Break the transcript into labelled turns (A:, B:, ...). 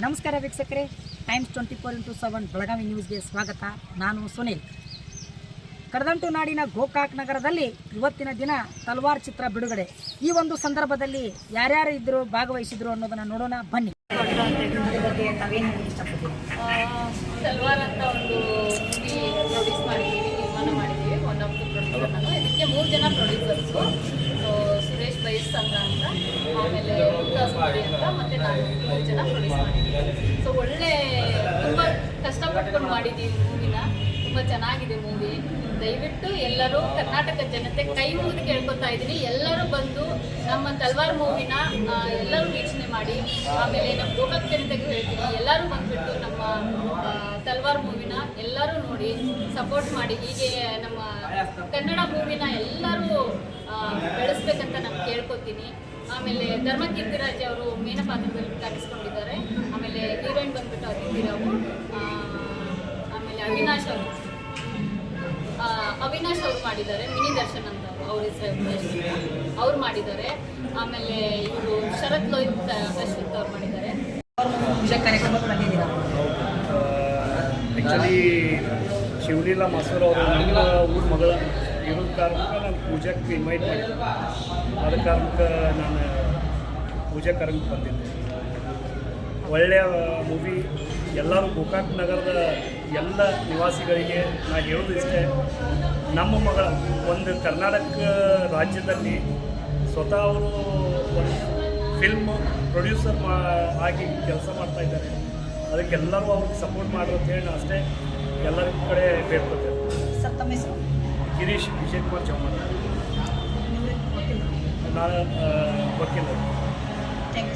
A: ನಮಸ್ಕಾರ ವೀಕ್ಷಕರೇ. Times twenty four into seven Belagavi ನ್ಯೂಸ್ಗೆ ಸ್ವಾಗತ. ನಾನು ಸುನಿಲ್. ಕಡದಂಟು ನಾಡಿನ ಗೋಕಾಕ್ ನಗರದಲ್ಲಿ ಇವತ್ತಿನ ದಿನ ತಲ್ವಾರ್ ಚಿತ್ರ ಬಿಡುಗಡೆ. ಈ ಒಂದು ಸಂದರ್ಭದಲ್ಲಿ ಯಾರ್ಯಾರು ಇದ್ರು, ಭಾಗವಹಿಸಿದ್ರು ಅನ್ನೋದನ್ನ ನೋಡೋಣ. ಬನ್ನಿ.
B: ಸಲ್ವಾರ್ ಅಂತ ಒಂದು ಇದಕ್ಕೆ ಮೂರು ಜನ ಪ್ರೊಡ್ಯೂಸರ್ಸು ಸುರೇಶ್ ಬೈಸ್ ಅಂತ ಮಾಡಿ ಅಂತ ಮತ್ತೆ ನಾನು ಜನ ಪ್ರೊಡ್ಯೂಸ್ ಮಾಡಿದ್ದೀವಿ ಸೊ ಒಳ್ಳೆ ತುಂಬ ಕಷ್ಟಪಟ್ಕೊಂಡು ಮಾಡಿದ್ದೀನಿ ಮೂವಿನ. ತುಂಬ ಚೆನ್ನಾಗಿದೆ ಮೂವಿ. ದಯವಿಟ್ಟು ಎಲ್ಲರೂ ಕರ್ನಾಟಕ ಜನತೆ ಕೈ ಮುಗಿದು ಕೇಳ್ಕೊತಾ ಇದ್ದೀನಿ. ಎಲ್ಲರೂ ಬಂದು ನಮ್ಮ ತಲ್ವಾರ್ ಮೂವಿನ ಎಲ್ಲರೂ ವೀಕ್ಷಣೆ ಮಾಡಿ. ಆಮೇಲೆ ನಮ್ಮ ಗೋಕಾಕ್ ಜನತೆಗೂ ಹೇಳ್ತೀನಿ. ಎಲ್ಲರೂ ಬಂದ್ಬಿಟ್ಟು ನಮ್ಮ ತಲ್ವಾರ್ ಮೂವಿನ ಎಲ್ಲರೂ ನೋಡಿ ಸಪೋರ್ಟ್ ಮಾಡಿ. ಹೀಗೆ ನಮ್ಮ ಕನ್ನಡ ಮೂವಿನ ಎಲ್ಲರೂ ಬೆಳೆಸ್ಬೇಕಂತ ನಾನು ಕೇಳ್ಕೊತೀನಿ. ಆಮೇಲೆ ಧರ್ಮಕೀರ್ತಿರಾಜ್ ಅವರು ಮೇನ ಪಾತ್ರದಲ್ಲಿ ಕಾಣಿಸ್ಕೊಂಡಿದ್ದಾರೆ ಆಮೇಲೆ ಹೀರೋಯಿನ್ ಬಂದ್ಬಿಟ್ಟು ಅದಿತಿ ರಾವು ಆಮೇಲೆ ಅವಿನಾಶ್ ಅವರು. ಆ, ಅವಿನಾಶ್ ಅವರು ಮಾಡಿದ್ದಾರೆ. ಮಿನಿ ದರ್ಶನ್ ಅಂತ ಅವರು ಅವ್ರ ಹೆಸರು ಅವ್ರು ಮಾಡಿದ್ದಾರೆ. ಆಮೇಲೆ ಇವರು ಶರತ್ ಲೋಹಿತ್ ಅಶ್ವಿತ್ ಅವ್ರು ಮಾಡಿದ್ದಾರೆ.
A: ಕಾರ್ಯಕ್ರಮಕ್ಕೆ ಬಂದಿದ್ದೀರಾ?
C: ಆ್ಯಕ್ಚುಲಿ ಶಿವಲೀಲಾ ಮಸೂರ್ ಅವರು ಊರ ಮಗಳ ಇರೋದ ಕಾರಣಕ್ಕೆ ನಾನು ಪೂಜಾಕ್ಕೆ ಇನ್ವೈಟ್ ಮಾಡಿದ್ದೆ. ಅದ ಕಾರಣಕ್ಕೆ ನಾನು ಪೂಜಾ ಕಾರಣಕ್ಕೆ ಬಂದಿದ್ದೆ. ಒಳ್ಳೆಯ ಮೂವಿ ಎಲ್ಲರೂ ಗೋಕಾಕ್ ನಗರದ ಎಲ್ಲ ನಿವಾಸಿಗಳಿಗೆ ನಾನು ಹೇಳೋದು ಇಷ್ಟೇ, ನಮ್ಮ ಮಗಳ, ಒಂದು ಕರ್ನಾಟಕ ರಾಜ್ಯದಲ್ಲಿ ಸ್ವತಃ ಅವರು ಫಿಲ್ಮ್ ಪ್ರೊಡ್ಯೂಸರ್ ಮಾ, ಆಗಿ ಕೆಲಸ ಮಾಡ್ತಾ ಇದ್ದಾರೆ. ಅದಕ್ಕೆಲ್ಲರೂ ಅವ್ರಿಗೆ ಸಪೋರ್ಟ್ ಅಂತ ಹೇಳಿ ಅಷ್ಟೇ ಎಲ್ಲರ ಕಡೆ ಬೇಡ್ಕೊತೇನೆ
A: ಸರ್, ತಮ್ಮ ಹೆಸರು?
C: ಗಿರೀಶ್ ವಿಜಯ್
A: ಕುಮಾರ್ ಚೌಮನ್
C: ನಾನು ವಕೀಲ
A: ಥ್ಯಾಂಕ್